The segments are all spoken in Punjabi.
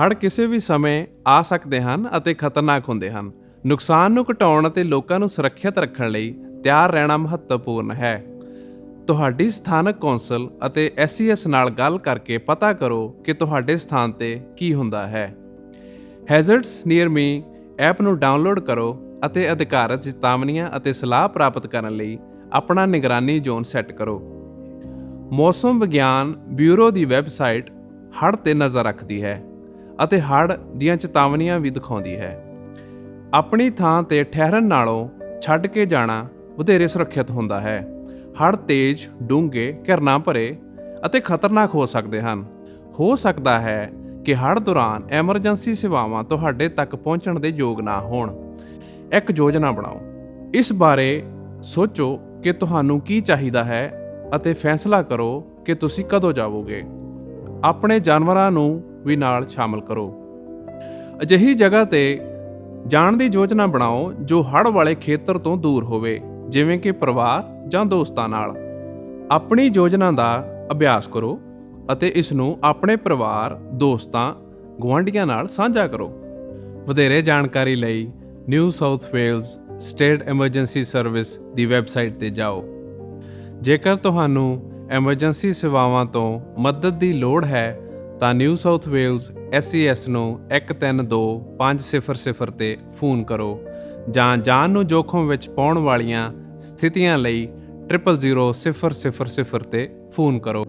ਹੜ੍ਹ ਕਿਸੇ ਵੀ ਸਮੇਂ ਆ ਸਕਦੇ ਹਨ ਅਤੇ ਖਤਰਨਾਕ ਹੁੰਦੇ ਹਨ। ਨੁਕਸਾਨ ਨੂੰ ਘਟਾਉਣ ਅਤੇ ਲੋਕਾਂ ਨੂੰ ਸੁਰੱਖਿਅਤ ਰੱਖਣ ਲਈ ਤਿਆਰ ਰਹਿਣਾ ਮਹੱਤਵਪੂਰਨ ਹੈ। ਤੁਹਾਡੀ ਸਥਾਨਕ ਕੌਂਸਲ ਅਤੇ ਐਸਸੀਐਸ ਨਾਲ ਗੱਲ ਕਰਕੇ ਪਤਾ ਕਰੋ ਕਿ ਤੁਹਾਡੇ ਸਥਾਨ ਤੇ ਕੀ ਹੁੰਦਾ ਹੈ। ਹੈਜ਼ਰਡਸ ਨੀਅਰ ਮੀ ਐਪ ਨੂੰ ਡਾਊਨਲੋਡ ਕਰੋ ਅਤੇ ਅਧਿਕਾਰਤ ਚੇਤਾਵਨੀਆਂ ਅਤੇ ਸਲਾਹ ਪ੍ਰਾਪਤ ਕਰਨ ਲਈ ਆਪਣਾ ਨਿਗਰਾਨੀ ਜ਼ੋਨ ਸੈੱਟ ਕਰੋ। ਮੌਸਮ ਵਿਗਿਆਨ ਬਿਊਰੋ ਦੀ ਵੈਬਸਾਈਟ ਹੜ੍ਹ ਤੇ ਨਜ਼ਰ ਰੱਖਦੀ ਹੈ। ਅਤੇ ਹੜ੍ਹ ਦੀਆਂ ਚੇਤਾਵਨੀਆਂ ਵੀ ਦਿਖਾਉਂਦੀ ਹੈ। ਆਪਣੀ ਥਾਂ ਤੇ ਠਹਿਰਨ ਨਾਲੋਂ ਛੱਡ ਕੇ ਜਾਣਾ ਵਧੇਰੇ ਸੁਰੱਖਿਅਤ ਹੁੰਦਾ ਹੈ। ਹੜ੍ਹ ਤੇਜ਼, ਡੂੰਘੇ, ਘਿਰਨਾ ਭਰੇ ਅਤੇ ਖਤਰਨਾਕ ਹੋ ਸਕਦੇ ਹਨ। ਹੋ ਸਕਦਾ ਹੈ ਕਿ ਹੜ੍ਹ ਦੌਰਾਨ ਐਮਰਜੈਂਸੀ ਸੇਵਾਵਾਂ ਤੁਹਾਡੇ ਤੱਕ ਪਹੁੰਚਣ ਦੇ ਯੋਗ ਨਾ ਹੋਣ। ਇੱਕ ਯੋਜਨਾ ਬਣਾਓ। ਇਸ ਬਾਰੇ ਸੋਚੋ ਕਿ ਤੁਹਾਨੂੰ ਕੀ ਚਾਹੀਦਾ ਹੈ ਅਤੇ ਫੈਸਲਾ ਕਰੋ ਕਿ ਤੁਸੀਂ ਕਦੋਂ ਜਾਵੋਗੇ। ਆਪਣੇ ਜਾਨਵਰਾਂ ਨੂੰ ਵੀ ਨਾਲ ਸ਼ਾਮਲ ਕਰੋ। ਅਜਿਹੀ ਜਗ੍ਹਾ ਤੇ ਜਾਣ ਦੀ ਯੋਜਨਾ ਬਣਾਓ ਜੋ ਹੜ੍ਹ ਵਾਲੇ ਖੇਤਰ ਤੋਂ ਦੂਰ ਹੋਵੇ, ਜਿਵੇਂ ਕਿ ਪਰਿਵਾਰ ਜਾਂ ਦੋਸਤਾਂ ਨਾਲ। ਆਪਣੀ ਯੋਜਨਾ ਦਾ ਅਭਿਆਸ ਕਰੋ ਅਤੇ ਇਸ ਨੂੰ ਆਪਣੇ ਪਰਿਵਾਰ, ਦੋਸਤਾਂ, ਗੁਆਂਢੀਆਂ ਨਾਲ ਸਾਂਝਾ ਕਰੋ। ਵਧੇਰੇ ਜਾਣਕਾਰੀ ਲਈ new south wales state emergency service ਦੀ ਵੈਬਸਾਈਟ ਤੇ ਜਾਓ। ਜੇਕਰ ਤੁਹਾਨੂੰ ਐਮਰਜੈਂਸੀ ਸੇਵਾਵਾਂ ਤੋਂ ਮਦਦ ਦੀ ਲੋੜ ਹੈ ਤਾਂ ਨਿਊ ਸਾਊਥ ਵੇਲਜ਼ ਐਸਸੀਐਸ ਨੂੰ 132500 ਤੇ ਫੋਨ ਕਰੋ ਜਾਂ ਜਾਨ ਨੂੰ ਜੋਖਮ ਵਿੱਚ ਪਾਉਣ ਵਾਲੀਆਂ ਸਥਿਤੀਆਂ ਲਈ 0000 ਤੇ ਫੋਨ ਕਰੋ।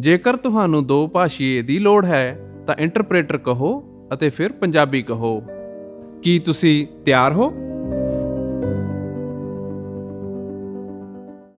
ਜੇਕਰ ਤੁਹਾਨੂੰ ਦੋ ਭਾਸ਼ੀਏ ਦੀ ਲੋੜ ਹੈ, ਤਾਂ ਇੰਟਰਪ੍ਰੀਟਰ ਕਹੋ ਅਤੇ ਫਿਰ ਪੰਜਾਬੀ ਕਹੋ। ਕੀ ਤੁਸੀਂ ਤਿਆਰ ਹੋ?